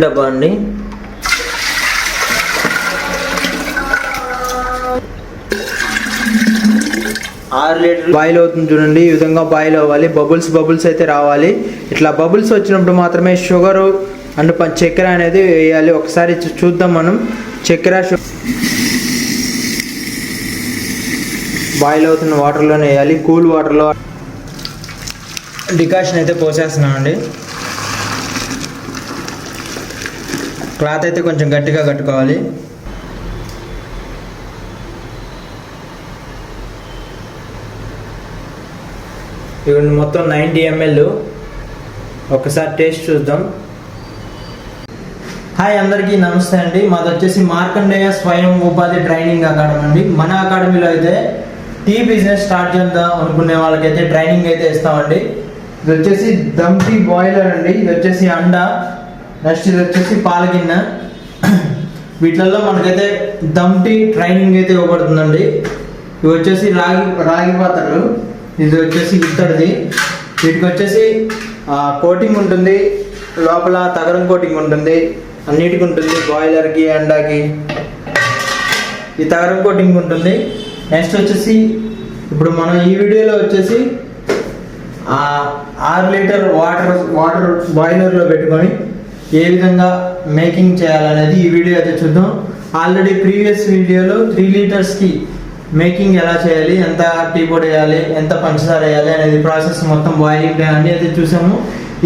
డబ్బా అండి ఆరు లీటర్ బాయిల్ అవుతుంది చూడండి. ఈ విధంగా బాయిల్ అవ్వాలి. బబుల్స్ బబుల్స్ అయితే రావాలి. ఇట్లా బబుల్స్ వచ్చినప్పుడు మాత్రమే షుగరు అండ్ ప- చక్కెర అనేది వేయాలి. ఒకసారి చూద్దాం మనం. చక్కెర బాయిల్ అవుతున్న వాటర్లోనే వేయాలి. కూల్ వాటర్లో డికాషన్ అయితే పోసేస్తున్నామండి. క్లాత్ అయితే కొంచెం గట్టిగా కట్టుకోవాలి. ఇవన్నీ మొత్తం నైంటీ ఎంఎల్. ఒకసారి టేస్ట్ చూద్దాం. హాయ్ అందరికీ నమస్తే అండి. మాది వచ్చేసి మార్కండేయ స్వయం ఉపాధి ట్రైనింగ్ అకాడమీ అండి. మన అకాడమీలో అయితే టీ బిజినెస్ స్టార్ట్ చేద్దాం అనుకునే వాళ్ళకైతే ట్రైనింగ్ అయితే ఇస్తామండి. ఇది వచ్చేసి దమ్ టీ బాయిలర్ అండి. ఇది వచ్చేసి అండా. నెక్స్ట్ ఇది వచ్చేసి పాల గిన్నె. వీటిలలో మనకైతే దమ్టి ట్రైనింగ్ అయితే ఇవ్వబడుతుందండి. ఇవి వచ్చేసి రాగి రాగి పాత్రలు. ఇది వచ్చేసి ఇత్తడిది. వీటికి వచ్చేసి కోటింగ్ ఉంటుంది. లోపల తగరం కోటింగ్ ఉంటుంది. అన్నిటికి ఉంటుంది. బాయిలర్కి అండాకి. ఈ తగరం కోటింగ్ ఉంటుంది. నెక్స్ట్ వచ్చేసి ఇప్పుడు మనం ఈ వీడియోలో వచ్చేసి ఆరు లీటర్ వాటర్ వాటర్ బాయిలర్లో పెట్టుకొని ఏ విధంగా మేకింగ్ చేయాలనేది ఈ వీడియో అయితే చూద్దాం. ఆల్రెడీ ప్రీవియస్ వీడియోలో త్రీ లీటర్స్కి మేకింగ్ ఎలా చేయాలి ఎంత టీ పొడి వేయాలి ఎంత పంచదార వేయాలి అనేది ప్రాసెస్ మొత్తం బాయిలింగ్ అన్ని అయితే చూసాము.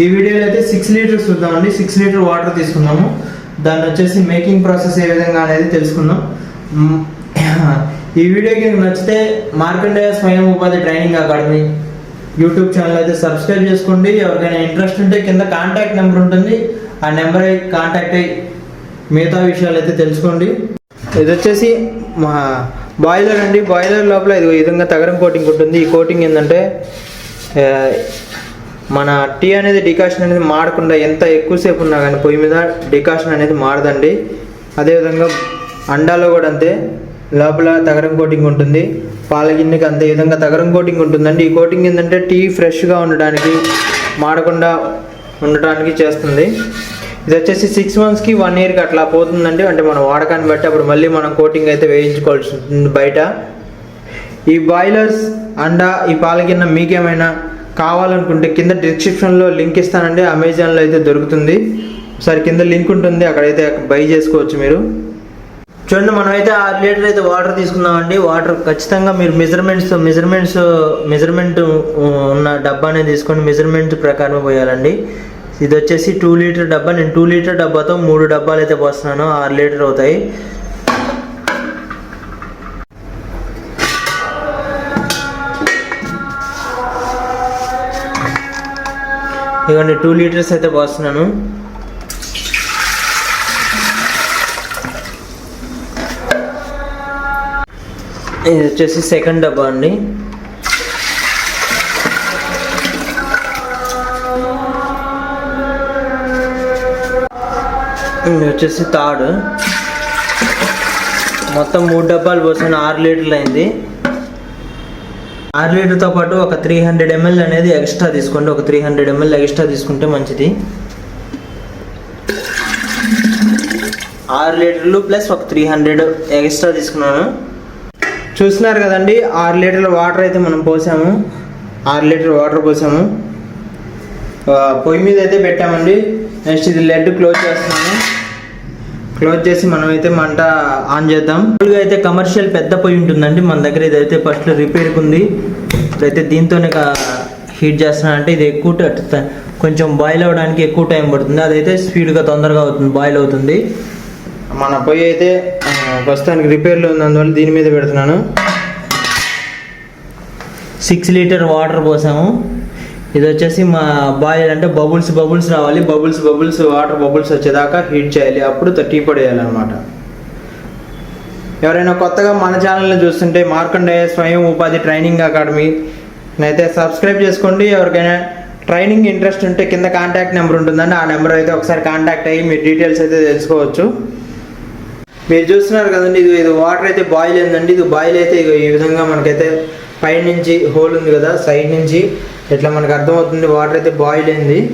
ఈ వీడియోలో అయితే సిక్స్ లీటర్స్ చూద్దామండి. సిక్స్ లీటర్ వాటర్ తీసుకున్నాము. దాన్ని వచ్చేసి మేకింగ్ ప్రాసెస్ ఏ విధంగా అనేది తెలుసుకుందాం. ఈ వీడియోకి నచ్చితే మార్కండేయ స్వయం ఉపాధి ట్రైనింగ్ అకాడమీ యూట్యూబ్ ఛానల్ అయితే సబ్స్క్రైబ్ చేసుకోండి. ఎవరికైనా ఇంట్రెస్ట్ ఉంటే కింద కాంటాక్ట్ నెంబర్ ఉంటుంది. ఆ నెంబర్ కాంటాక్ట్ అయ్యి మిగతా విషయాలు అయితే తెలుసుకోండి. ఇది వచ్చేసి మా బాయిలర్ అండి. బాయిలర్ లోపల ఇది విధంగా తగరం కోటింగ్ ఉంటుంది. ఈ కోటింగ్ ఏంటంటే మన టీ అనేది డికాషన్ అనేది మాడకుండా ఎంత ఎక్కువసేపు ఉన్నా కానీ పొయ్యి మీద డికాషన్ అనేది మారదండి. అదేవిధంగా అండాలో కూడా అంతే. లోపల తగరం కోటింగ్ ఉంటుంది. పాల గిన్నెకి అంతే. విధంగా తగరం కోటింగ్ ఉంటుందండి. ఈ కోటింగ్ ఏంటంటే టీ ఫ్రెష్గా ఉండడానికి మాడకుండా ఉండటానికి చేస్తుంది. ఇది వచ్చేసి సిక్స్ మంత్స్కి వన్ ఇయర్కి అట్లా పోతుందండి. అంటే మన వాడకాన్ని బట్టి అప్పుడు మళ్ళీ మనం కోటింగ్ అయితే వేయించుకోవాల్సి ఉంటుంది బయట. ఈ బాయిలర్స్ అండా ఈ పాల గిన్నె మీకేమైనా కావాలనుకుంటే కింద డిస్క్రిప్షన్లో లింక్ ఇస్తానండి. అమెజాన్లో అయితే దొరుకుతుంది. ఒకసారి కింద లింక్ ఉంటుంది. అక్కడైతే బై చేసుకోవచ్చు మీరు. చూడండి మనమైతే ఆరు లీటర్ అయితే వాటర్ తీసుకున్నామండి. వాటర్ ఖచ్చితంగా మీరు మెజర్మెంట్స్ మెజర్మెంట్స్ మెజర్మెంట్ ఉన్న డబ్బానే తీసుకొని మెజర్మెంట్ ప్రకారం పోయాలండి. ఇది వచ్చేసి టూ లీటర్ డబ్బా. నేను టూ లీటర్ డబ్బాతో మూడు డబ్బాలు అయితే పోస్తున్నాను. ఆరు లీటర్ అవుతాయి. ఇవన్నీ టూ లీటర్స్ అయితే పోస్తున్నాను. ఇది వచ్చేసి సెకండ్ డబ్బా అండి. ఇది వచ్చేసి థర్డ్ మొత్తం మూడు డబ్బాలు పోసాను ఆరు లీటర్లు అయింది. ఆరు లీటర్తో పాటు ఒక త్రీ హండ్రెడ్ ఎంఎల్ అనేది ఎక్స్ట్రా తీసుకోండి. ఒక త్రీ హండ్రెడ్ ఎంఎల్ ఎక్స్ట్రా తీసుకుంటే మంచిది. ఆరు లీటర్లు ప్లస్ ఒక త్రీ హండ్రెడ్ ఎక్స్ట్రా తీసుకున్నాను. చూస్తున్నారు కదండి ఆరు లీటర్ల వాటర్ అయితే మనం పోసాము. ఆరు లీటర్ వాటర్ పోసాము. పొయ్యి మీద అయితే పెట్టామండి. నెక్స్ట్ ఇది లెడ్ క్లోజ్ చేస్తున్నాము. క్లోజ్ చేసి మనం అయితే మంట ఆన్ చేద్దాం. మామూలుగా అయితే కమర్షియల్ పెద్ద పొయ్యి ఉంటుందండి. మన దగ్గర ఇదైతే ఫస్ట్ రిపేర్కి ఉంది. ఇప్పుడైతే దీంతోనే హీట్ చేస్తున్నానంటే ఇది ఎక్కువ కొంచెం బాయిల్ అవ్వడానికి ఎక్కువ టైం పడుతుంది. అదైతే స్పీడ్గా తొందరగా అవుతుంది బాయిల్ అవుతుంది. మన పొయ్యి అయితే ప్రస్తుతానికి రిపేర్లో ఉంది అందువల్ల దీని మీద పెడుతున్నాను. సిక్స్ లీటర్ వాటర్ పోసాము. ఇది వచ్చేసి మా బాయిల్ అంటే బబుల్స్ బబుల్స్ రావాలి. బబుల్స్ బబుల్స్ వాటర్ బబుల్స్ వచ్చేదాకా హీట్ చేయాలి. అప్పుడు టీ పొడి వేయాలన్నమాట. ఎవరైనా కొత్తగా మన ఛానల్ని చూస్తుంటే మార్కండేయ స్వయం ఉపాధి ట్రైనింగ్ అకాడమీ అయితే సబ్స్క్రైబ్ చేసుకోండి. ఎవరికైనా ట్రైనింగ్ ఇంట్రెస్ట్ ఉంటే కింద కాంటాక్ట్ నెంబర్ ఉంటుందండి. ఆ నెంబర్ అయితే ఒకసారి కాంటాక్ట్ అయ్యి మీ డీటెయిల్స్ అయితే తెలుసుకోవచ్చు. మీరు చూస్తున్నారు కదండి ఇది ఇది వాటర్ అయితే బాయిల్ అయిందండి. ఇది బాయిల్ అయితే ఇగో ఈ విధంగా మనకైతే పైన నుంచి హోల్ ఉంది కదా సైడ్ నుంచి ఇట్లా మనకు అర్థమవుతుంది వాటర్ అయితే బాయిల్ అయింది.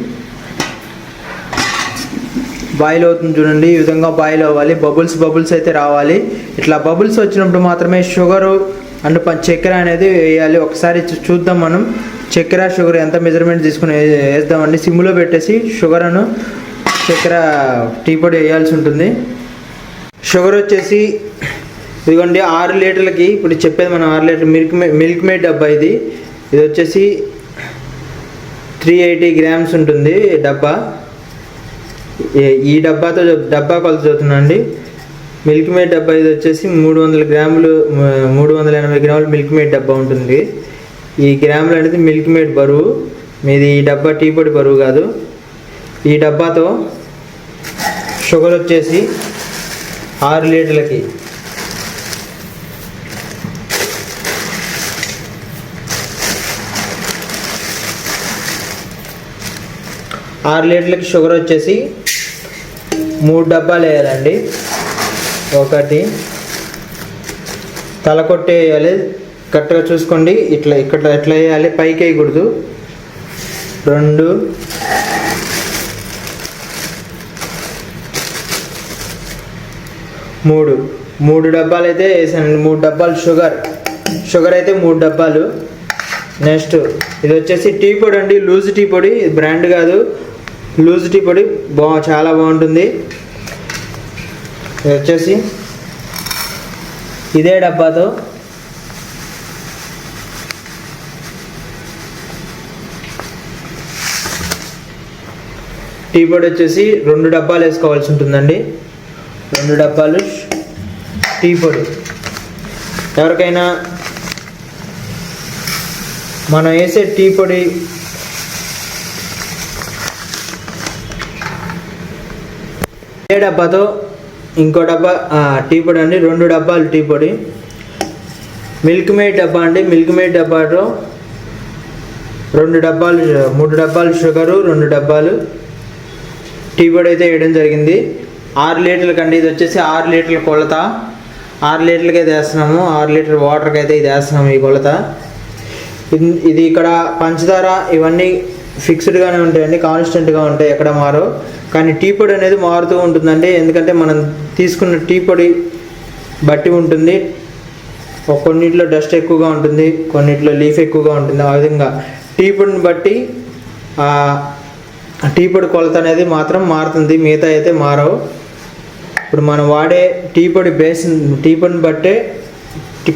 బాయిల్ అవుతుంది చూడండి ఈ విధంగా బాయిల్ అవ్వాలి. బబుల్స్ బబుల్స్ అయితే రావాలి. ఇట్లా బబుల్స్ వచ్చినప్పుడు మాత్రమే షుగరు అండ్ చక్కెర అనేది వేయాలి. ఒకసారి చూ- చూద్దాం మనం. చక్కెర షుగర్ ఎంత మెజర్మెంట్ తీసుకుని వేద్దామండి. సిమ్లో పెట్టేసి షుగర్ను చక్కెర టీ పొడి వేయాల్సి ఉంటుంది. షుగర్ వచ్చేసి ఇదిగోండి ఆరు లీటర్లకి ఇప్పుడు చెప్పేది మనం ఆరు లీటర్ మిల్క్ మిల్క్ మేడ్ డబ్బా ఇది. ఇది వచ్చేసి త్రీ ఎయిటీ గ్రామ్స్ ఉంటుంది డబ్బా. ఈ- ఈ డబ్బాతో డబ్బా కొలత చదువుతున్నాండి మిల్క్ మేడ్ డబ్బా ఇది వచ్చేసి మూడు వందల గ్రాములు మూడు వందల ఎనభై గ్రాములు మిల్క్ మేడ్ డబ్బా ఉంటుంది. ఈ గ్రాములు అనేది మిల్క్ మేడ్ బరువు. మీది ఈ డబ్బా టీ పొడి బరువు కాదు. ఈ డబ్బాతో షుగర్ వచ్చేసి ఆరు లీటర్లకి. ఆరు లీటర్లకి షుగర్ వచ్చేసి మూడు డబ్బాలు వేయాలండి. ఒకటి. తల కొట్టి వేయాలి. కరెక్ట్గా చూసుకోండి. ఇట్లా ఇక్కడ ఎట్లా వేయాలి? పైకి వేయకూడదు. రెండు. మూడు. మూడు డబ్బాలు అయితే వేసానండి మూడు డబ్బాలు షుగర్. షుగర్ అయితే మూడు డబ్బాలు. నెక్స్ట్ ఇది వచ్చేసి టీ పొడి అండి. లూజ్ టీ పొడి. ఇది బ్రాండ్ కాదు. లూజ్ టీ పొడి. బా చాలా బాగుంటుంది. ఇది వచ్చేసి ఇదే డబ్బాతో టీ పొడి వచ్చేసి రెండు డబ్బాలు వేసుకోవాల్సి ఉంటుందండి. రెండు డబ్బాలు. టీ పొడి. ఎవరికైనా మనం వేసే టీ పొడి ఏ డబ్బాతో ఇంకో డబ్బా టీ పొడి అండి రెండు డబ్బాలు టీ పొడి. మిల్క్ మేడ్ డబ్బా అండి మిల్క్ మేడ్ డబ్బాతో రెండు డబ్బాలు మూడు డబ్బాలు షుగరు రెండు డబ్బాలు. టీ పొడి అయితే వేయడం జరిగింది. ఆరు లీటర్లకి అండి ఇది వచ్చేసి ఆరు లీటర్ల కొలత. ఆరు లీటర్లకి అయితే వేస్తున్నాము ఆరు లీటర్ వాటర్కి అయితే ఇది వేస్తున్నాము ఈ కొలత. ఇది ఇక్కడ పంచదార ఇవన్నీ ఫిక్స్డ్గానే ఉంటాయండి కాన్స్టెంట్గా ఉంటాయి ఎక్కడ మారో కానీ టీ పొడి అనేది మారుతూ ఉంటుందండి ఎందుకంటే మనం తీసుకున్న టీ పొడి బట్టి ఉంటుంది. కొన్నిట్లో డస్ట్ ఎక్కువగా ఉంటుంది కొన్నిట్లో లీఫ్ ఎక్కువగా ఉంటుంది. ఆ విధంగా టీ పొడిని బట్టి టీ పొడి కొలత అనేది మాత్రం మారుతుంది మిగతా అయితే మారవు. ఇప్పుడు మనం వాడే టీ పొడి బేస్ టీ పొడిని బట్టే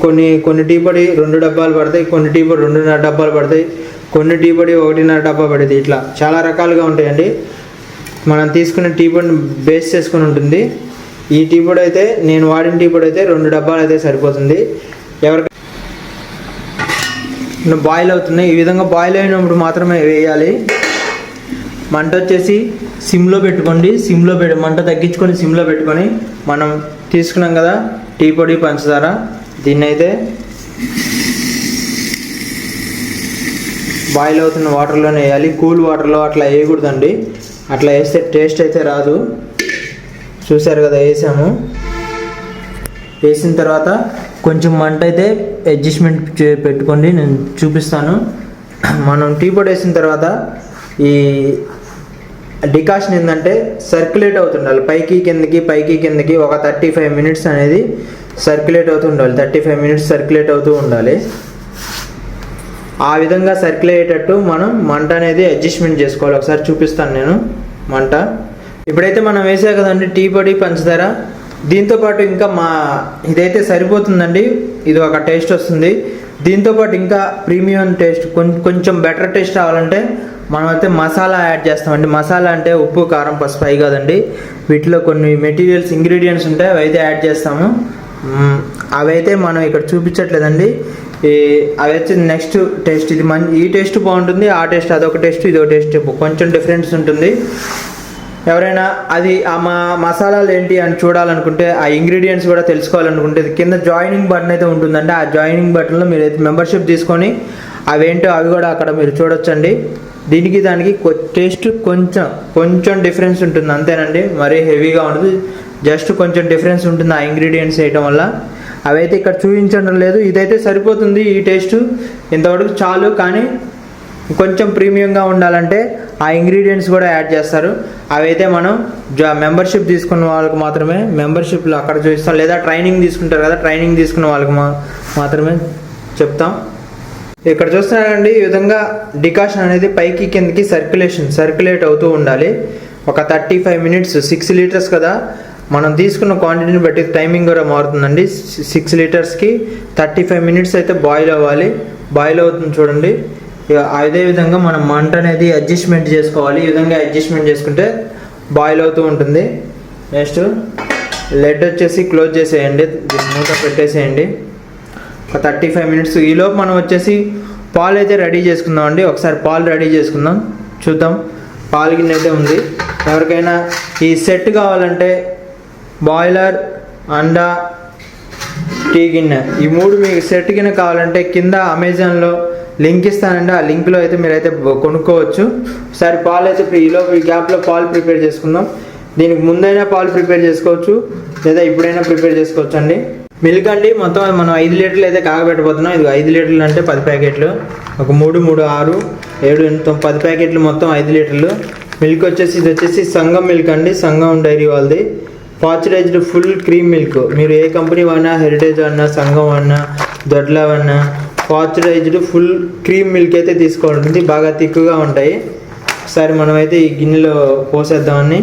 కొన్ని కొన్ని టీ పొడి రెండు డబ్బాలు పడతాయి కొన్ని టీ పొడి రెండున్నర డబ్బాలు పడతాయి కొన్ని టీ పొడి ఒకటిన్నర డబ్బా పడుతుంది ఇట్లా చాలా రకాలుగా ఉంటాయండి. మనం తీసుకున్న టీ పొడిని బేస్ చేసుకుని ఉంటుంది. ఈ టీ పొడి అయితే నేను వాడిన టీ పొడి అయితే రెండు డబ్బాలు అయితే సరిపోతుంది. ఎవరికి బాయిల్ అవుతున్నాయి? ఈ విధంగా బాయిల్ అయినప్పుడు మాత్రమే వేయాలి. మంట వచ్చేసి సిమ్లో పెట్టుకోండి. సిమ్లో పెట్టి మంట తగ్గించుకొని సిమ్లో పెట్టుకొని మనం తీసుకున్నాం కదా టీ పొడి పంచదార. దీన్ని అయితే బాయిల్ అవుతున్న వాటర్లోనే వేయాలి. కూల్ వాటర్లో అట్లా వేయకూడదండి. అట్లా వేస్తే టేస్ట్ అయితే రాదు. చూసారు కదా వేసాము. వేసిన తర్వాత కొంచెం మంట అయితే అడ్జస్ట్మెంట్ చే పెట్టుకోండి. నేను చూపిస్తాను. మనం టీ పొడి వేసిన తర్వాత ఈ డికాషన్ ఏంటంటే సర్క్యులేట్ అవుతుండాలి. పైకి కిందకి పైకి కిందకి ఒక థర్టీ ఫైవ్ మినిట్స్ అనేది సర్క్యులేట్ అవుతూ ఉండాలి. థర్టీ ఫైవ్ మినిట్స్ సర్క్యులేట్ అవుతూ ఉండాలి. ఆ విధంగా సర్క్యులేట్ అయ్యేటట్టు మనం మంట అనేది అడ్జస్ట్మెంట్ చేసుకోవాలి. ఒకసారి చూపిస్తాను నేను మంట. ఇప్పుడైతే మనం వేసా కదండి టీ పొడి పంచదార. దీంతో పాటు ఇంకా మా ఇదైతే సరిపోతుందండి. ఇది ఒక టేస్ట్ వస్తుంది. దీంతో పాటు ఇంకా ప్రీమియం టేస్ట్ కొంచెం కొంచెం బెటర్ టేస్ట్ రావాలంటే మనమైతే మసాలా యాడ్ చేస్తామండి. మసాలా అంటే ఉప్పు కారం పసుపు అయి కాదండి. వీటిలో కొన్ని మెటీరియల్స్ ఇంగ్రీడియంట్స్ ఉంటాయి అవి అయితే యాడ్ చేస్తాము. అవైతే మనం ఇక్కడ చూపించట్లేదండి. ఈ అవి వచ్చి నెక్స్ట్ టేస్ట్ ఇది మం ఈ టేస్ట్ బాగుంటుంది ఆ టేస్ట్ అదొక టేస్ట్ ఇదొక టేస్ట్ కొంచెం డిఫరెన్స్ ఉంటుంది. ఎవరైనా అది ఆ మా మసాలాలు ఏంటి అని చూడాలనుకుంటే ఆ ఇంగ్రీడియంట్స్ కూడా తెలుసుకోవాలనుకుంటే కింద జాయినింగ్ బటన్ అయితే ఉంటుందండి. ఆ జాయినింగ్ బటన్లో మీరు అయితే మెంబర్షిప్ తీసుకొని అవేంటో అవి కూడా అక్కడ మీరు చూడొచ్చండి. దీనికి దానికి టేస్ట్ కొంచెం కొంచెం డిఫరెన్స్ ఉంటుంది. అంతేనండి. మరీ హెవీగా ఉండదు. జస్ట్ కొంచెం డిఫరెన్స్ ఉంటుంది ఆ ఇంగ్రీడియంట్స్ వేయటం వల్ల. అవైతే ఇక్కడ చూపించడం లేదు. ఇదైతే సరిపోతుంది ఈ టేస్ట్ ఇంతవరకు చాలు. కానీ కొంచెం ప్రీమియంగా ఉండాలంటే ఆ ఇంగ్రీడియంట్స్ కూడా యాడ్ చేస్తారు. అవైతే మనం జా మెంబర్షిప్ తీసుకున్న వాళ్ళకి మాత్రమే మెంబర్షిప్లో అక్కడ చూపిస్తాం. లేదా ట్రైనింగ్ తీసుకుంటారు కదా ట్రైనింగ్ తీసుకున్న వాళ్ళకి మా మాత్రమే చెప్తాం. ఇక్కడ చూస్తున్నారండి ఈ విధంగా డికాషన్ అనేది పైకి కిందకి సర్క్యులేషన్ సర్క్యులేట్ అవుతూ ఉండాలి. ఒక thirty five minutes six litres కదా? మనం తీసుకున్న క్వాంటిటీని బట్టి టైమింగ్ కూడా మారుతుందండి. సిక్స్ లీటర్స్కి థర్టీ ఫైవ్ మినిట్స్ అయితే బాయిల్ అవ్వాలి. బాయిల్ అవుతుంది చూడండి. ఇక అదే విధంగా మనం మంట అనేది అడ్జస్ట్మెంట్ చేసుకోవాలి. ఈ విధంగా అడ్జస్ట్మెంట్ చేసుకుంటే బాయిల్ అవుతూ ఉంటుంది. నెక్స్ట్ లెడ్ వచ్చేసి క్లోజ్ చేసేయండి. మూత పెట్టేసేయండి. ఒక థర్టీ ఫైవ్ మినిట్స్ ఈలోపు మనం వచ్చేసి పాలు అయితే రెడీ చేసుకుందాం అండి. ఒకసారి పాలు రెడీ చేసుకుందాం. చూద్దాం. పాలు గిన్నె అయితే ఉంది. ఎవరికైనా ఈ సెట్ కావాలంటే బాయిలర్ అండా టీ గిన్నె. ఈ మూడు మీకు సెట్ గిన్నె కావాలంటే కింద అమెజాన్లో లింక్ ఇస్తానండి. ఆ లింక్లో అయితే మీరైతే అయితే కొనుక్కోవచ్చు. ఒకసారి పాలు అయితే ఈలోపు ఈ గ్యాప్లో పాలు ప్రిపేర్ చేసుకుందాం. దీనికి ముందైనా పాలు ప్రిపేర్ చేసుకోవచ్చు. లేదా ఇప్పుడైనా ప్రిపేర్ చేసుకోవచ్చు అండి మిల్క్ అండి మొత్తం మనం ఐదు లీటర్లు అయితే కాగబెట్టబోతున్నాం. ఇది ఐదు లీటర్లు అంటే పది ప్యాకెట్లు. ఒక మూడు మూడు ఆరు ఏడు ఎనిమిది తొమ్మిది, పది ప్యాకెట్లు మొత్తం ఐదు లీటర్లు. మిల్క్ వచ్చేసి ఇది వచ్చేసి సంగం మిల్క్ అండి సంగం డైరీ వాళ్ళది. Pasteurised full cream milk. మీరు ఏ కంపెనీ వాడినా హెరిటేజ్ వాడినా సంఘం వాడినా దొడ్ల వాడినా పాచురైజ్డ్ ఫుల్ క్రీమ్ మిల్క్ అయితే తీసుకోండి. బాగా తిక్కుగా ఉంటాయి. ఒకసారి మనమైతే ఈ గిన్నెలో పోసేద్దామని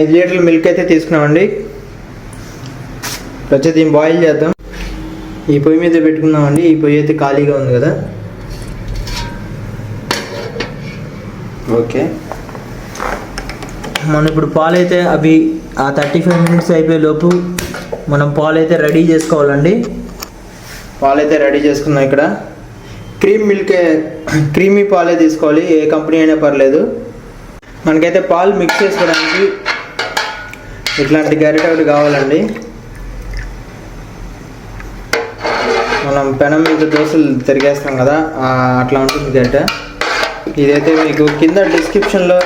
ఐదు లీటర్ల మిల్క్ అయితే తీసుకున్నామండి. వచ్చి దీన్ని బాయిల్ చేద్దాం. ఈ పొయ్యి మీద పెట్టుకున్నామండి ఈ పొయ్యి అయితే ఖాళీగా ఉంది కదా. ఓకే. మనం ఇప్పుడు పాలు అయితే అవి ఆ థర్టీ ఫైవ్ మినిట్స్ అయిపోయే లోపు మనం పాలు అయితే రెడీ చేసుకోవాలండి. పాలు అయితే రెడీ చేసుకున్నాం ఇక్కడ. క్రీమ్ మిల్కే క్రీమీ పాలే తీసుకోవాలి. ఏ కంపెనీ అయినా పర్లేదు. మనకైతే పాలు మిక్స్ చేసుకోవడానికి ఇట్లాంటి గరిట ఒకటి కావాలండి. మనం పెనం మీద దోశలు తిరిగేస్తాం కదా అట్లా ఉంటుంది గరిట. ఇదైతే మీకు కింద డిస్క్రిప్షన్లో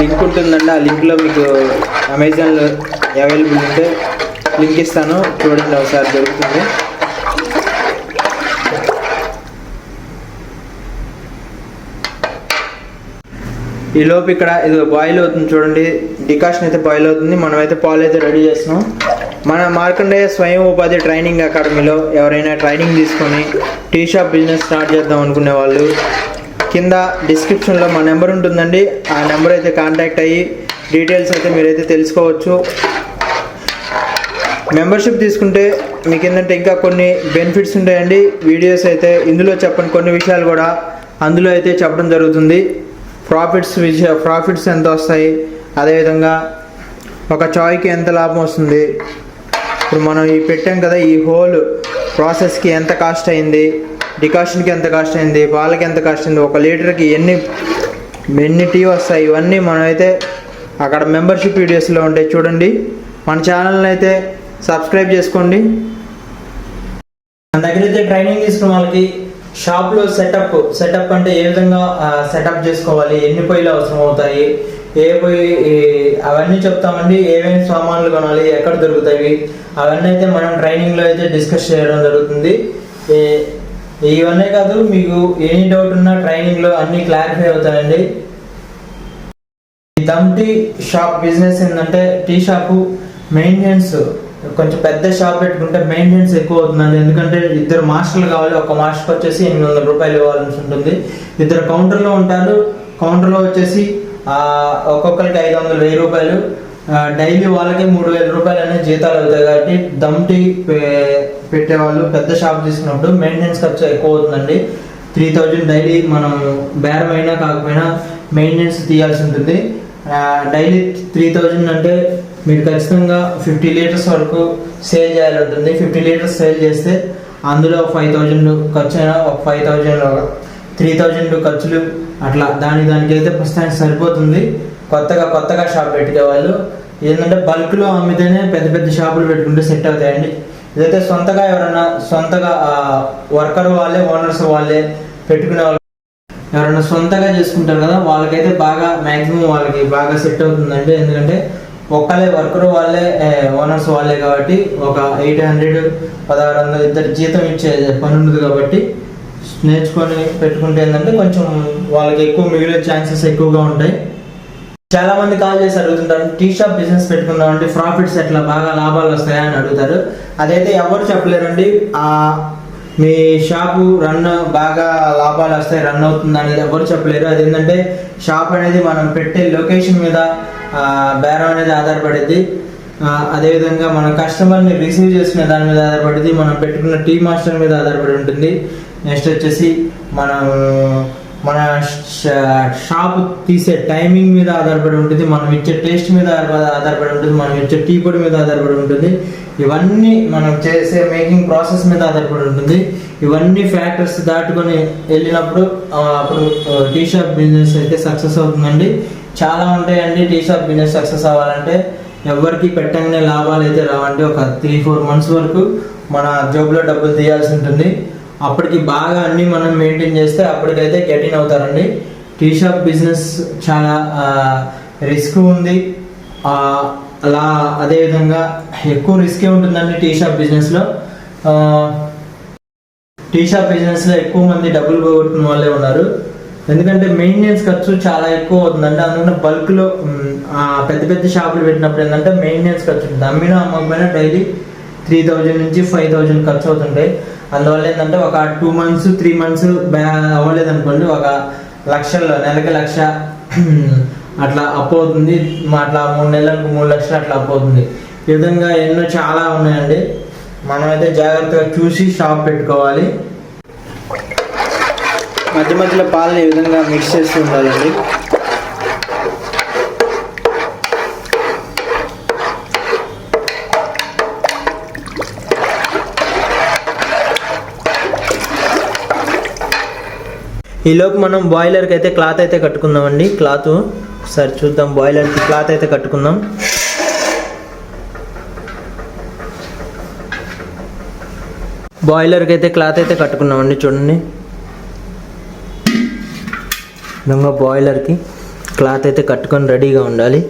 లింక్ ఉంటుందండి. ఆ లింక్లో మీకు అమెజాన్లో అవైలబుల్ ఉంటే లింక్ ఇస్తాను. చూడండి ఒకసారి దొరుకుతుంది. ఈ లోపు ఇక్కడ ఇది బాయిల్ అవుతుంది చూడండి. డికాషన్ అయితే బాయిల్ అవుతుంది. మనమైతే పాలు అయితే రెడీ చేస్తున్నాం. మన మార్కండేయ స్వయం ఉపాధి ట్రైనింగ్ అకాడమీలో ఎవరైనా ట్రైనింగ్ తీసుకొని టీ షాప్ బిజినెస్ స్టార్ట్ చేద్దాం అనుకునే వాళ్ళు కింద డిస్క్రిప్షన్లో మా నెంబర్ ఉంటుందండి. ఆ నెంబర్ అయితే కాంటాక్ట్ అయ్యి డీటెయిల్స్ అయితే మీరైతే తెలుసుకోవచ్చు. మెంబర్షిప్ తీసుకుంటే మీకు ఏంటంటే ఇంకా కొన్ని బెనిఫిట్స్ ఉంటాయండి. వీడియోస్ అయితే ఇందులో చెప్పని. కొన్ని విషయాలు కూడా అందులో అయితే చెప్పడం జరుగుతుంది. ప్రాఫిట్స్ విషయ ప్రాఫిట్స్ ఎంత వస్తాయి? అదేవిధంగా ఒక చాయ్కి ఎంత లాభం వస్తుంది? ఇప్పుడు మనం ఈ పెట్టాం కదా ఈ హోల్ ప్రాసెస్కి ఎంత కాస్ట్ అయింది? డికాషన్కి ఎంత కాస్ట్ అయింది? పాలకి ఎంత కాస్ట్ అయింది? ఒక లీటర్కి ఎన్ని ఎన్ని టీ వస్తాయి? ఇవన్నీ మనమైతే అక్కడ మెంబర్షిప్ వీడియోస్లో ఉంటాయి. చూడండి. మన ఛానల్ని అయితే సబ్స్క్రైబ్ చేసుకోండి. మన దగ్గర అయితే ట్రైనింగ్ తీసుకున్న వాళ్ళకి షాప్లో సెటప్ సెటప్ అంటే ఏ విధంగా సెటప్ చేసుకోవాలి ఎన్ని పొయ్యిలు అవసరం అవుతాయి ఏ పొయ్యి అవన్నీ చెప్తామండి ఏమేమి సామాన్లు కొనాలి ఎక్కడ దొరుకుతాయి అవన్నీ అయితే మనం ట్రైనింగ్లో అయితే డిస్కస్ చేయడం జరుగుతుంది. ఇవన్నీ కాదు మీకు ఎనీ డౌట్ ఉన్నా ట్రైనింగ్లో అన్ని క్లారిఫై అవుతాయండి. ఈ దమ్ టీ షాప్ బిజినెస్ ఏంటంటే టీ షాపు మెయింటెనెన్స్. కొంచెం పెద్ద షాప్ పెట్టుకుంటే మెయింటెనెన్స్ ఎక్కువ అవుతుందండి. ఎందుకంటే ఇద్దరు మాస్టర్లు కావాలి. ఒక మాస్టర్ వచ్చేసి ఎనిమిది వందల రూపాయలు ఇవ్వాల్సి ఉంటుంది. ఇద్దరు కౌంటర్లో ఉంటారు. కౌంటర్లో వచ్చేసి ఒక్కొక్కరికి ఐదు వందల వెయ్యి రూపాయలు. డైలీ వాళ్ళకి మూడు వేల రూపాయలు అనేది జీతాలు అవుతాయి కాబట్టి దమ్ టీ పెట్టేవాళ్ళు పెద్ద షాప్ తీసుకున్నప్పుడు మెయింటెనెన్స్ ఖర్చు ఎక్కువ అవుతుందండి. త్రీ థౌజండ్ డైలీ మనం బేరం అయినా కాకపోయినా మెయింటెనెన్స్ తీయాల్సి ఉంటుంది. డైలీ త్రీ థౌజండ్ అంటే మీరు ఖచ్చితంగా ఫిఫ్టీ లీటర్స్ వరకు సేల్ చేయాలి ఉంటుంది ఫిఫ్టీ లీటర్స్ సేల్ చేస్తే అందులో ఫైవ్ థౌజండ్ ఖర్చు అయినా ఒక ఫైవ్ థౌజండ్ త్రీ థౌజండ్ ఖర్చులు అట్లా దాని దానికి అయితే ప్రస్తుతానికి సరిపోతుంది. కొత్తగా కొత్తగా షాప్ పెట్టుకే వాళ్ళు. ఏంటంటే బల్క్లో అమ్మితేనే పెద్ద పెద్ద షాపులు పెట్టుకుంటే సెట్ అవుతాయండి. ఇదైతే సొంతగా ఎవరన్నా సొంతగా వర్కర్ వాళ్ళే ఓనర్స్ వాళ్ళే పెట్టుకునే వాళ్ళు. ఎవరైనా సొంతగా చేసుకుంటారు కదా వాళ్ళకైతే బాగా మ్యాక్సిమం వాళ్ళకి బాగా సెట్ అవుతుందండి. ఎందుకంటే ఒక్కలే వర్కర్ వాళ్ళే ఓనర్స్ వాళ్ళే కాబట్టి ఒక ఎయిట్ హండ్రెడ్ పదహారు వందలు ఇద్దరు జీతం ఇచ్చే పని ఉండదు కాబట్టి నేర్చుకొని పెట్టుకుంటే ఏంటంటే కొంచెం వాళ్ళకి ఎక్కువ మిగిలే ఛాన్సెస్ ఎక్కువగా ఉంటాయి. చాలా మంది కాల్ చేసి అడుగుతుంటారు టీ షాప్ బిజినెస్ పెట్టుకుందాం అంటే ప్రాఫిట్స్ ఎట్లా? బాగా లాభాలు వస్తాయా? అని అడుగుతారు. అదైతే ఎవరు చెప్పలేరండి. ఆ మీ షాపు రన్ బాగా లాభాలు వస్తాయి రన్ అవుతుంది అనేది ఎవరు చెప్పలేరు. అది ఏంటంటే షాప్ అనేది మనం పెట్టే లొకేషన్ మీద బేరం అనేది ఆధారపడింది అదేవిధంగా మన కస్టమర్ని రిసీవ్ చేసుకునే దాని మీద ఆధారపడింది మనం పెట్టుకున్న టీ మాస్టర్ మీద ఆధారపడి ఉంటుంది. నెక్స్ట్ వచ్చేసి మనం మన షాప్ తీసే టైమింగ్ మీద ఆధారపడి ఉంటుంది. మనం ఇచ్చే టేస్ట్ మీద ఆధారపడి ఉంటుంది. మనం ఇచ్చే టీ పొడి మీద ఆధారపడి ఉంటుంది. ఇవన్నీ మనం చేసే మేకింగ్ ప్రాసెస్ మీద ఆధారపడి ఉంటుంది. ఇవన్నీ ఫ్యాక్టర్స్ దాటుకొని వెళ్ళినప్పుడు అప్పుడు టీ షాప్ బిజినెస్ అయితే సక్సెస్ అవుతుందండి. చాలా ఉంటాయండి టీ షాప్ బిజినెస్ సక్సెస్ అవ్వాలంటే. ఎవరికి పెట్టంగానే లాభాలు అయితే రావండి. ఒక త్రీ ఫోర్ మంత్స్ వరకు మన జాబ్లో డబ్బులు తీయాల్సి ఉంటుంది. అప్పటికి బాగా అన్ని మనం మెయింటైన్ చేస్తే అప్పటికైతే గెటిన్ అవుతారండి. టీ షాప్ బిజినెస్ చాలా రిస్క్ ఉంది. అలా అదేవిధంగా ఎక్కువ రిస్కే ఉంటుందండి టీ షాప్ బిజినెస్లో. టీ షాప్ బిజినెస్లో ఎక్కువ మంది డబ్బులు పోగొట్టుకున్న వాళ్ళే ఉన్నారు. ఎందుకంటే మెయింటెనెన్స్ ఖర్చు చాలా ఎక్కువ అవుతుందంటే అందుకని బల్క్లో పెద్ద పెద్ద షాపులు పెట్టినప్పుడు ఏంటంటే మెయింటెనెన్స్ ఖర్చు ఉంటుంది. అమ్మినా అమ్మకపోయినా డైలీ త్రీ థౌజండ్ నుంచి ఫైవ్ థౌజండ్ ఖర్చు అవుతుంటాయి. అందువల్ల ఏంటంటే ఒక టూ మంత్స్ త్రీ మంత్స్ బ్యా అవ్వలేదు అనుకోండి ఒక లక్షల్లో నెలకి లక్ష అట్లా అప్పు అవుతుంది అట్లా మూడు నెలలకు మూడు లక్షలు అట్లా అప్పు అవుతుంది ఈ విధంగా ఎన్నో చాలా ఉన్నాయండి. మనమైతే జాగ్రత్తగా చూసి షాప్ పెట్టుకోవాలి. మధ్య మధ్యలో పాలని ఈ విధంగా మిక్స్ చేస్తూ ఉండాలండి. ఈలోపు మనం బాయిలర్కి అయితే క్లాత్ అయితే కట్టుకుందామండి. క్లాత్ ఒకసారి చూద్దాం బాయిలర్కి క్లాత్ అయితే కట్టుకుందాం. బాయిలర్కి అయితే క్లాత్ అయితే కట్టుకున్నామండి చూడండి. విధంగా బాయిలర్కి క్లాత్ అయితే కట్టుకొని రెడీగా ఉండాలి.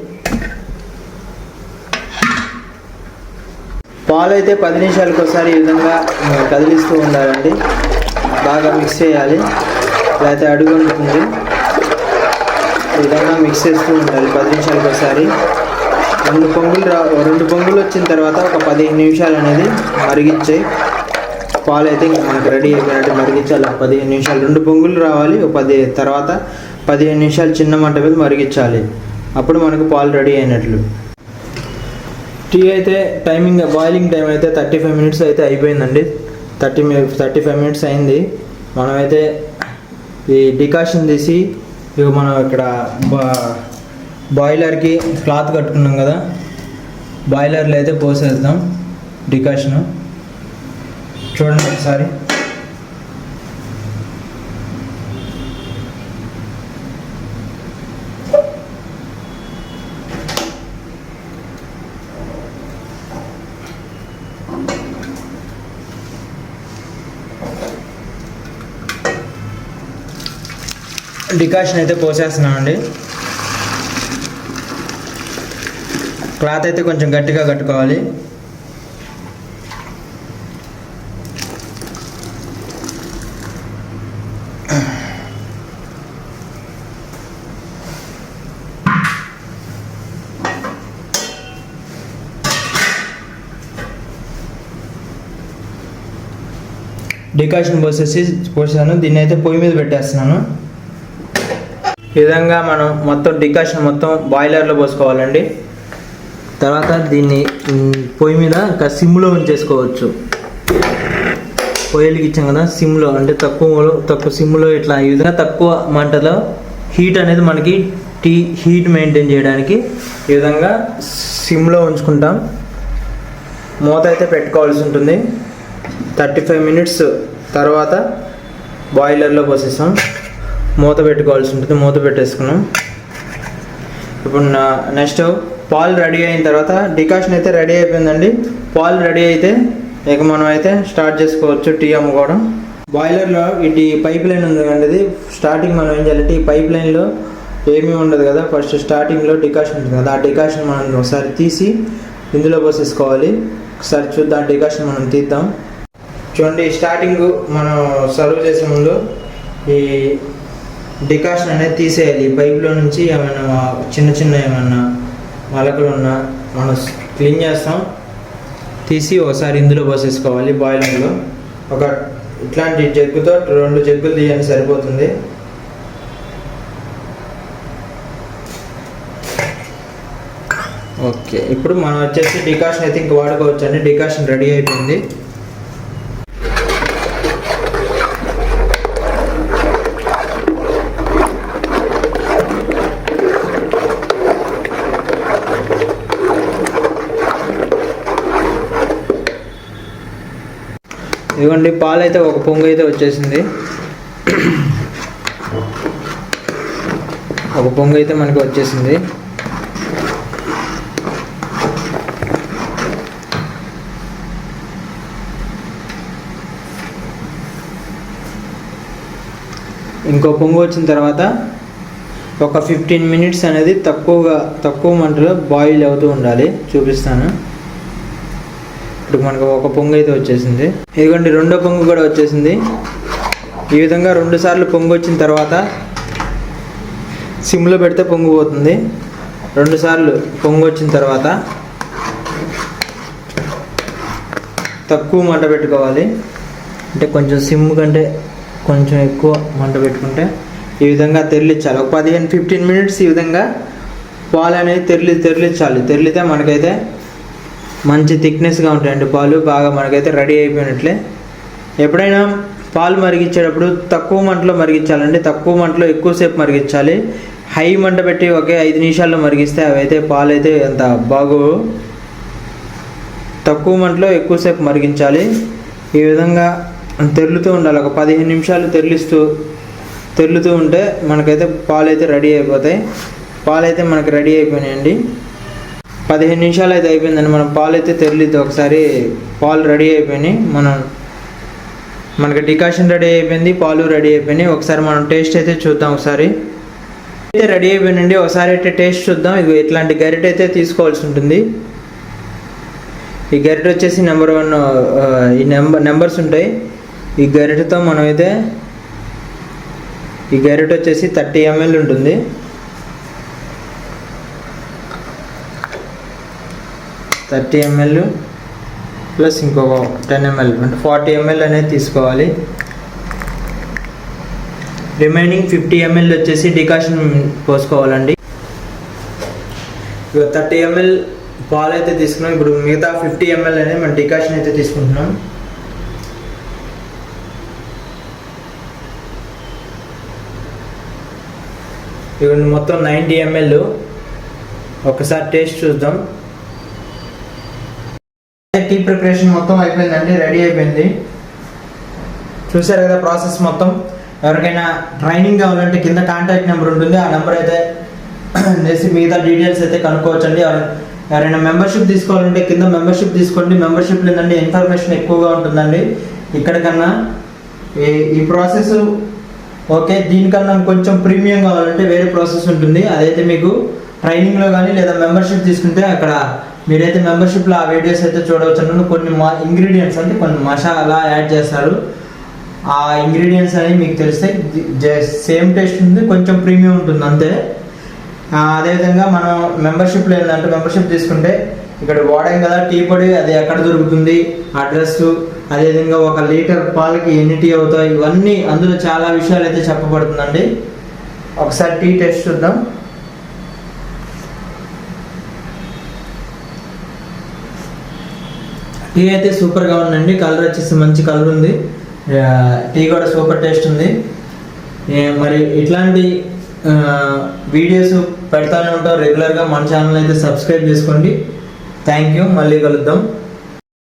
పాలు అయితే పది నిమిషాలకు ఒకసారి ఈ విధంగా కదిలిస్తూ ఉండాలండి. బాగా మిక్స్ చేయాలి. లేకపోతే అడుగు ఉంటుంది ఈ విధంగా మిక్స్ చేస్తూ ఉండాలి. పది నిమిషాలకు ఒకసారి. రెండు పొంగులు రా రెండు పొంగులు వచ్చిన తర్వాత ఒక పదిహేను నిమిషాలు అనేది మరిగించాయి పాలు అయితే ఇంకా మనకు రెడీ అయిపోయినట్టు మరిగించాలి ఒక పదిహేను నిమిషాలు. రెండు పొంగులు రావాలి. ఒక పది తర్వాత పదిహేను నిమిషాలు చిన్న మంట మీద మరిగించాలి అప్పుడు మనకు పాలు రెడీ అయినట్లు. టీ అయితే టైమింగ్ బాయిలింగ్ టైం అయితే థర్టీ ఫైవ్ మినిట్స్ అయితే అయిపోయిందండి. థర్టీ థర్టీ ఫైవ్ మినిట్స్ అయింది. మనమైతే ఈ డికాషన్ తీసి ఇక మనం ఇక్కడ బా బాయిలర్కి క్లాత్ కట్టుకున్నాం కదా. బాయిలర్లో అయితే పోసేద్దాం డికాషను. చూడండి ఒకసారి. డికాషన్ అయితే పోసేస్తున్నామండి క్లాత్ అయితే కొంచెం గట్టిగా కట్టుకోవాలి. డికాషన్ పోసేసి పోసాను. దీన్ని అయితే పొయ్యి మీద పెట్టేస్తున్నాను. ఈ విధంగా మనం మొత్తం డికాషన్ మొత్తం బాయిలర్లో పోసుకోవాలండి. తర్వాత దీన్ని పొయ్యి మీద ఇంకా సిమ్లో ఉంచేసుకోవచ్చు. పొయ్యిలకి ఇచ్చాం కదా సిమ్లో అంటే తక్కువ తక్కువ సిమ్లో ఇట్లా ఈ విధంగా తక్కువ మంటలో హీట్ అనేది మనకి టీ హీట్ మెయింటైన్ చేయడానికి ఈ విధంగా సిమ్లో ఉంచుకుంటాం. మూత అయితే పెట్టుకోవాల్సి ఉంటుంది. థర్టీ ఫైవ్ మినిట్స్ తర్వాత బాయిలర్లో పోసేస్తాం. మూత పెట్టుకోవాల్సి ఉంటుంది. మూత పెట్టేసుకున్నాం. ఇప్పుడు నా నెక్స్ట్ పాలు రెడీ అయిన తర్వాత డికాషన్ అయితే రెడీ అయిపోయిందండి. పాలు రెడీ అయితే ఇక మనం అయితే స్టార్ట్ చేసుకోవచ్చు టీ అమ్ముకోవడం. బాయిలర్లో ఇటు పైప్ లైన్ ఉంది కండి ఇది. స్టార్టింగ్ మనం ఏం చేయాలంటే ఈ పైప్ లైన్లో ఏమీ ఉండదు కదా. ఫస్ట్ స్టార్టింగ్లో డికాషన్ ఉంటుంది కదా. ఆ డికాషన్ మనం ఒకసారి తీసి ఇందులో పోసేసుకోవాలి. ఒకసారి చూద్దాం డికాషన్ మనం తీద్దాం. చూడండి స్టార్టింగ్ మనం సర్వ్ చేసే ముందు ఈ డికాషన్ అనేది తీసేయాలి. పైప్లో నుంచి ఏమైనా చిన్న చిన్న ఏమైనా మలకలు ఉన్నా మనం క్లీన్ చేస్తాం. తీసి ఒకసారి ఇందులో పోసేసుకోవాలి బాయిలర్లో. ఒక ఇట్లాంటి జగ్గుతో రెండు జగ్గులు తీయండి సరిపోతుంది. ఓకే. ఇప్పుడు మనం వచ్చేసి డికాషన్ అయితే ఇంక వాడుకోవచ్చు అండి డికాషన్ రెడీ అయిపోయింది. ఇదిగోండి పాలు అయితే ఒక పొంగు అయితే వచ్చేసింది. ఒక పొంగు అయితే మనకి వచ్చేసింది. ఇంకో పొంగు వచ్చిన తర్వాత ఒక ఫిఫ్టీన్ మినిట్స్ అనేది తక్కువగా తక్కువ మంటలో బాయిల్ అవుతూ ఉండాలి. చూపిస్తాను. ఇప్పుడు మనకు ఒక పొంగు అయితే వచ్చేసింది. ఇదిగోండి రెండో పొంగు కూడా వచ్చేసింది. ఈ విధంగా రెండు సార్లు పొంగు వచ్చిన తర్వాత సిమ్లో పెడితే పొంగు పోతుంది. రెండు సార్లు పొంగు వచ్చిన తర్వాత తక్కువ మంట పెట్టుకోవాలి. అంటే కొంచెం సిమ్ కంటే కొంచెం ఎక్కువ మంట పెట్టుకుంటే ఈ విధంగా తెరలించాలి ఒక పదిహేను ఫిఫ్టీన్ మినిట్స్ ఈ విధంగా పాలు అనేది తెరలి తెరలించాలి తెరిలితే మనకైతే మంచి థిక్నెస్గా ఉంటాయండి. పాలు బాగా మనకైతే రెడీ అయిపోయినట్లే. ఎప్పుడైనా పాలు మరిగించేటప్పుడు తక్కువ మంటలో మరిగించాలండి. తక్కువ మంటలో ఎక్కువసేపు మరిగించాలి. హై మంట పెట్టి ఒకే ఐదు నిమిషాల్లో మరిగిస్తే అవైతే పాలు అయితే అంత బాగోవు. తక్కువ మంటలో ఎక్కువసేపు మరిగించాలి. ఈ విధంగా తెరులుతూ ఉండాలి. ఒక పదిహేను నిమిషాలు తెరిలిస్తూ తెరులుతూ ఉంటే మనకైతే పాలు అయితే రెడీ అయిపోతాయి. పాలు అయితే మనకి రెడీ అయిపోయినాయండి. పదిహేను నిమిషాలు అయితే అయిపోయిందండి. మనం పాలు అయితే తెరలేదు ఒకసారి పాలు రెడీ అయిపోయినాయి. మనం మనకి డికాషన్ రెడీ అయిపోయింది పాలు రెడీ అయిపోయినాయి. ఒకసారి మనం టేస్ట్ అయితే చూద్దాం ఒకసారి. అయితే రెడీ అయిపోయినండి. ఒకసారి అయితే టేస్ట్ చూద్దాం. ఇది ఇట్లాంటి గరిట అయితే తీసుకోవాల్సి ఉంటుంది. ఈ గరిట వచ్చేసి నెంబర్ వన్ ఈ నెంబర్ నెంబర్స్ ఉంటాయి. ఈ గరిటతో మనం అయితే ఈ గరిట వచ్చేసి థర్టీ ఎంఎల్ ఉంటుంది. థర్టీ ఎంఎల్ ప్లస్ ఇంకొక టెన్ ఎంఎల్ అంటే ఫార్టీ ఎంఎల్ అనేది తీసుకోవాలి. రిమైనింగ్ ఫిఫ్టీ ఎంఎల్ వచ్చేసి డికాషన్ పోసుకోవాలండి. ఇక థర్టీ ఎంఎల్ పాలు అయితే తీసుకున్నాం. ఇప్పుడు మిగతా ఫిఫ్టీ ఎంఎల్ అనేది మనం డికాషన్ అయితే తీసుకుంటున్నాం. ఇవన్నీ మొత్తం నైంటీ ఎంఎల్. ఒకసారి టేస్ట్ చూద్దాం. టీ ప్రిపరేషన్ మొత్తం అయిపోయిందండి రెడీ అయిపోయింది. చూసారు కదా ప్రాసెస్ మొత్తం. ఎవరికైనా ట్రైనింగ్ కావాలంటే కింద కాంటాక్ట్ నెంబర్ ఉంటుంది ఆ నెంబర్ అయితే చేసి మిగతా డీటెయిల్స్ అయితే కనుక్కోవచ్చండి. ఎవరైనా మెంబర్షిప్ తీసుకోవాలంటే కింద మెంబర్షిప్ తీసుకోండి. మెంబర్షిప్ లేదండి ఇన్ఫర్మేషన్ ఎక్కువగా ఉంటుందండి. ఇక్కడ కన్నా ఈ ఈ ప్రాసెస్ ఓకే దీనికన్నా కొంచెం ప్రీమియం కావాలంటే వేరే ప్రాసెస్ ఉంటుంది. అదైతే మీకు ట్రైనింగ్లో కానీ లేదా మెంబర్షిప్ తీసుకుంటే అక్కడ మీరైతే మెంబర్షిప్లో ఆ వీడియోస్ అయితే చూడవచ్చు కొన్ని మా ఇంగ్రీడియంట్స్ అంటే కొన్ని మసాలా యాడ్ చేస్తారు. ఆ ఇంగ్రీడియంట్స్ అనేవి మీకు తెలిస్తే సేమ్ టేస్ట్ ఉంది కొంచెం ప్రీమియం ఉంటుంది అంతే. అదేవిధంగా మనం మెంబర్షిప్లో ఏంటంటే మెంబర్షిప్ తీసుకుంటే ఇక్కడ వాడాం కదా టీ పొడి అది ఎక్కడ దొరుకుతుంది అడ్రస్ అదేవిధంగా ఒక లీటర్ పాలకి ఎన్ని టీ అవుతాయి ఇవన్నీ అందులో చాలా విషయాలు అయితే చెప్పబడుతుందండి. ఒకసారి టీ టెస్ట్ చూద్దాం. టీ అయితే సూపర్గా ఉందండి. కలర్ వచ్చేసి మంచి కలర్ ఉంది. టీ కూడా సూపర్ టేస్ట్ ఉంది. మరి ఇట్లాంటి వీడియోస్ పెడతానే ఉంటాం. రెగ్యులర్గా మన ఛానల్ అయితే సబ్స్క్రైబ్ చేసుకోండి. థ్యాంక్ యూ మళ్ళీ కలుద్దాం.